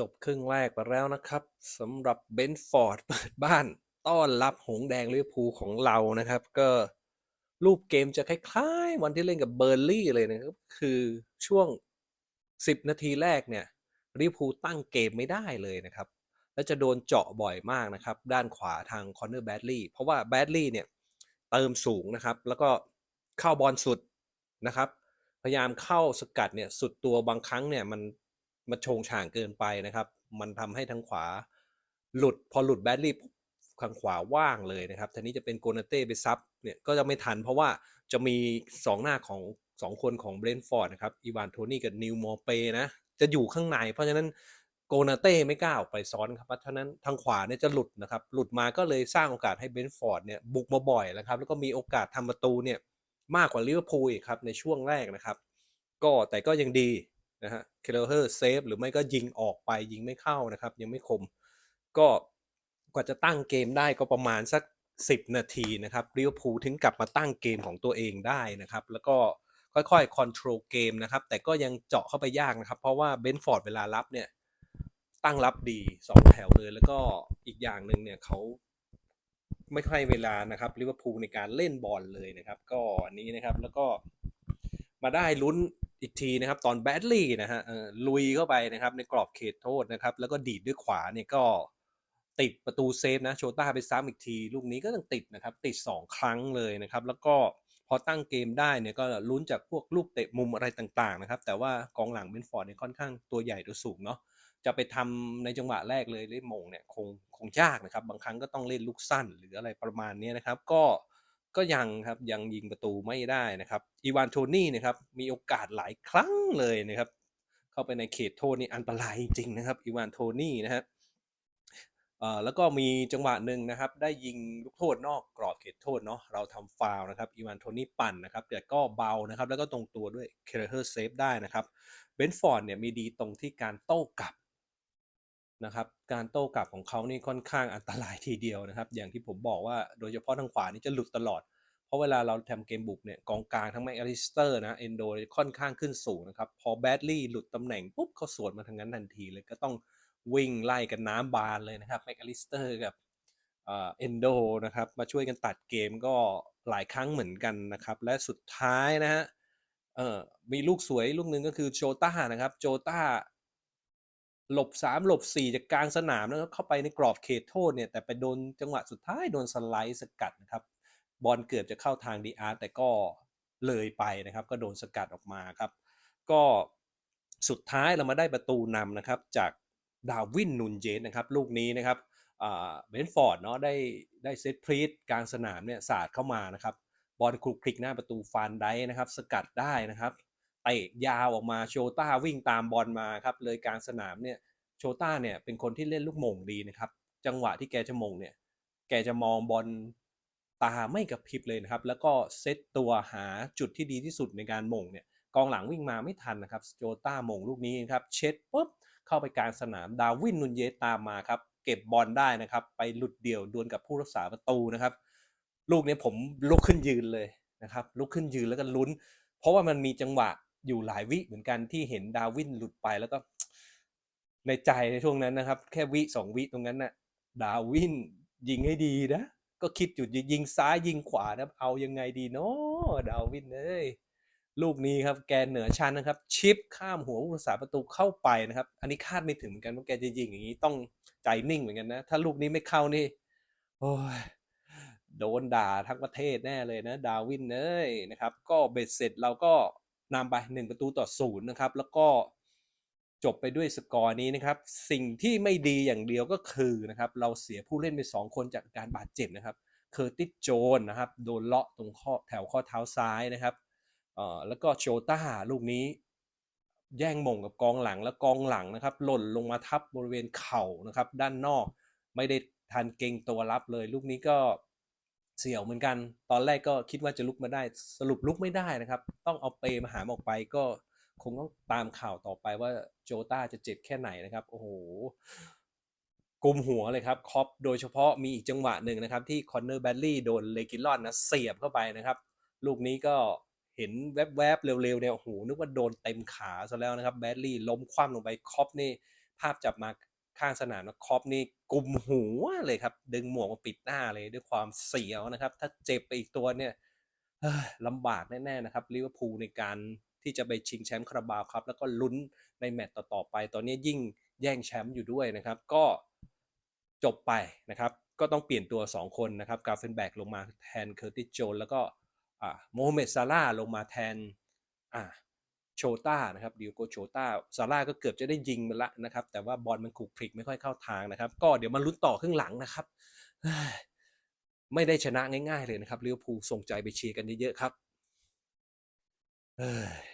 จบครึ่งแรกไปแล้วนะครับสำหรับเบนฟอร์ดเปิดบ้าน ต้อนรับหงแดงลิเวอร์พูลของเรานะครับ ก็รูปเกมจะคล้าย ๆ วันที่เล่นกับเบอร์ลี่เลยนะครับ คือช่วง 10 นาทีแรกเนี่ยลิเวอร์พูลตั้งเกมไม่ได้เลยนะครับ แล้วจะโดนเจาะบ่อยมากนะครับ ด้านขวาทางคอนเนอร์แบดลี่เพราะว่าแบดลี่เนี่ยเติมสูงนะครับ แล้วก็เข้าบอลสุดนะครับ พยายามเข้าสกัดเนี่ยสุดตัวบางครั้งเนี่ยมัน มันโชงช่างเกินไปนะครับ มันทำให้ทางขวาหลุดพอหลุดแบดลี่ทางขวาว่างเลยนะครับทีนี้จะเป็นโกนาเต้ไปซับเนี่ยก็จะไม่ทันเพราะว่าจะมีสองหน้าของสองคนของเบรนฟอร์ดนะครับอีวานโทนี่กับนิวมอร์เปนะจะอยู่ข้างใน เพราะฉะนั้นโกนาเต้ไม่กล้าออกไปซ้อนครับเพราะฉะนั้นทางขวาเนี่ยจะหลุดนะครับหลุดมาก็เลยสร้างโอกาสให้เบรนฟอร์ดเนี่ยบุกมาบ่อยนะครับแล้วก็มีโอกาสทำประตูเนี่ยมากกว่าลิเวอร์พูลครับในช่วงแรกนะครับ ก็แต่ก็ยังดี นะฮะเคเลเฮอร์เซฟหรือไม่ก็ยิงออกไปยิงไม่เข้านะครับ ยังไม่คม ก็กว่าจะตั้งเกมได้ก็ประมาณสัก 10 นาทีนะครับลิเวอร์พูลถึงกลับมาตั้งเกมของตัวเองได้นะครับ แล้วก็ค่อยๆคอนโทรลเกมนะครับ แต่ก็ยังเจาะเข้าไปยากนะครับ เพราะว่าเบนฟอร์ดเวลารับเนี่ย ตั้งรับดี 2 แถวเลย แล้วก็อีกอย่างหนึ่งเนี่ยเขาไม่ค่อยเวลานะครับลิเวอร์พูลในการเล่นบอลเลยนะครับ ก็อันนี้นะครับแล้วก็มาได้ลุ้น อีกทีนะครับ ตอนแบดลี่นะฮะลุยเข้าไปนะครับ ในกรอบเขตโทษนะครับ แล้วก็ดีดด้วยขวาเนี่ยก็ติดประตูเซฟนะโชต้าไปซ้ำอีกที ลูกนี้ก็ต้องติดนะครับ ติด 2 ครั้งเลยนะครับ แล้วก็พอตั้งเกมได้เนี่ยก็ลุ้นจากพวกลูกเตะมุมอะไรต่างๆนะครับ แต่ว่ากองหลังเบนฟอร์ดเนี่ยค่อนข้างตัวใหญ่ตัวสูงเนาะจะไปทำในจังหวะแรกเลยเล่นมงเนี่ยคงคงยากนะครับ บางครั้งก็ต้องเล่นลูกสั้นหรืออะไรประมาณนี้นะครับ ก็ ก็ยังครับยังยิงประตูไม่ได้นะครับอีวานโทนี่นะครับมีโอกาสหลายครั้งเลยนะครับ เข้าไปในเขตโทษนี่อันตรายจริงนะครับอีวานโทนี่นะฮะแล้วก็มีจังหวะหนึ่งนะครับ ได้ยิงลูกโทษนอกกรอบเขตโทษเนาะเราทำฟาวนะครับอีวานโทนี่ปั่นนะครับแต่ก็เบานะครับ แล้วก็ตรงตัวด้วยเคเลเฮอร์เซฟได้นะครับเบนฟอร์ดเนี่ยมีดีตรงที่การโต้กลับ นะครับการโต้กลับของเขานี่ค่อนข้างอันตรายทีเดียวนะครับ อย่างที่ผมบอกว่าโดยเฉพาะทางขวานี่จะหลุดตลอด เพราะเวลาเราทำเกมบุกเนี่ยกองกลางทั้งแม็กอลิสเตอร์นะเอนโดค่อนข้างขึ้นสูงนะครับ พอแบดลี่หลุดตำแหน่งปุ๊บเขาสวนมาทางนั้นทันทีเลยก็ต้องวิ่งไล่กันน้ำบานเลยนะครับแม็กอลิสเตอร์กับเอนโดนะครับมาช่วยกันตัดเกมก็หลายครั้งเหมือนกันนะครับ และสุดท้ายนะฮะมีลูกสวยลูกหนึ่งก็คือโจต้านะครับ โจต้า หลบสามหลบสี่จากกลางสนามแล้วเข้าไปในกรอบเขตโทษเนี่ย แต่ไปโดนจังหวะสุดท้ายโดนสไลด์สกัดนะครับ บอลเกือบจะเข้าทางดีอาร์แต่ก็เลยไปนะครับ ก็โดนสกัดออกมาครับ ก็สุดท้ายเรามาได้ประตูนำนะครับ จากดาวินนุนเจสนะครับ ลูกนี้นะครับเบนฟอร์ดเนาะได้ได้เซตพรีสกลางสนามเนี่ยสาดเข้ามานะครับ บอลคลุกคลิกหน้าประตูฟานได้นะครับ สกัดได้นะครับ เตะยาวออกมาโชต้าวิ่งตามบอลมาครับเลยกลางสนามเนี่ยโชต้าเนี่ยเป็นคนที่เล่นลูกมงดีนะครับ จังหวะที่แกจะมงเนี่ยแกจะมองบอลตาไม่กระพริบเลยนะครับ แล้วก็เซตตัวหาจุดที่ดีที่สุดในการมงเนี่ยกองหลังวิ่งมาไม่ทันนะครับโจต้ามงลูกนี้ครับเช็ดปุ๊บเข้าไปกลางสนามดาวินนุนเยตามมาครับเก็บบอลได้นะครับ ไปหลุดเดี่ยวดวลกับผู้รักษาประตูนะครับ ลูกนี้ผมลุกขึ้นยืนเลยนะครับ ลุกขึ้นยืนแล้วก็ลุ้น เพราะว่ามันมีจังหวะ อยู่หลายวิเหมือนกันที่เห็นดาวินหลุดไปแล้วก็ ในใจในช่วงนั้นนะครับ แค่วิสองวิตรงนั้นนะ่ะดาวินยิงให้ดีนะ ก็คิดอยู่ยิงซ้ายยิงขวานะเอายังไงดีเนาะดาวินเอ้ยลูกนี้ครับแกเหนือชั้นนะครับ ชิปข้ามหัวผู้รักษาประตูเข้าไปนะครับ อันนี้คาดไม่ถึงเหมือนกันว่าแกจะยิงอย่างนี้ต้องใจนิ่งเหมือนกันนะ ถ้าลูกนี้ไม่เข้านี่โอ้ยโดนด่าทั้งประเทศแน่เลยนะ ดาวินเอ้ยนะครับ ก็เบ็ดเสร็จเราก็ นำไป 1 ประตูต่อศูนย์นะครับ แล้วก็จบไปด้วยสกอร์นี้นะครับ สิ่งที่ไม่ดีอย่างเดียวก็คือนะครับ เราเสียผู้เล่นไป 2 คนจากการบาดเจ็บนะครับ เคอร์ติสโจนนะครับ โดนเลาะตรงข้อแถวข้อเท้าซ้ายนะครับเอ่อแล้วก็โชต้าลูกนี้ แย่งมงกับกองหลังแล้วกองหลังนะครับ หล่นลงมาทับบริเวณเข่านะครับ ด้านนอกไม่ได้ทันเก่งตัวรับเลย ลูกนี้ก็ เสี่ยวเหมือนกัน ตอนแรกก็คิดว่าจะลุกมาได้ สรุปลุกไม่ได้นะครับ ต้องเอาเปมาหามออกไปก็คงต้องตามข่าวต่อไปว่าโจต้าจะเจ็บแค่ไหนนะครับ โอ้โหกุมหัวเลยครับคอปโดยเฉพาะมีอีกจังหวะหนึ่งนะครับ ที่คอนเนอร์แบดลี่โดนเลกิลอนนะเสียบเข้าไปนะครับ ลูกนี้ก็เห็นแวบๆ เร็วๆเนี่ยโอ้โหนึกว่าโดนเต็มขาซะแล้วนะครับ แบดลี่ล้มคว่ำลงไปคอปนี่ภาพจับมา ข้างสนามนะครอปนี่กลุ่มหัวเลยครับ ดึงหมวกมาปิดหน้าเลยด้วยความเสียวนะครับ ถ้าเจ็บไปอีกตัวเนี่ยลำบากแน่ๆนะครับลิเวอร์พูลในการที่จะไปชิงแชมป์คาราบาวครับ แล้วก็ลุ้นในแมตต์ต่อๆไป ตอนนี้ยิ่งแย่งแชมป์อยู่ด้วยนะครับ ก็จบไปนะครับ ก็ต้องเปลี่ยนตัว 2 คนนะครับกาเฟนแบกลงมาแทนเคอร์ติสโจนแล้วก็โมฮัมเหม็ดซาร่าลงมาแทนอ่า โชต้านะครับดิโกโชต้าซาร่าก็เกือบจะได้ยิงมันละนะครับ แต่ว่าบอลมันขูกพลิกไม่ค่อยเข้าทางนะครับ ก็เดี๋ยวมาลุ้นต่อครึ่งหลังนะครับ ไม่ได้ชนะง่ายๆเลยนะครับลิเวอร์พูลส่งใจไปเชียร์กันเยอะๆครับเฮ้ย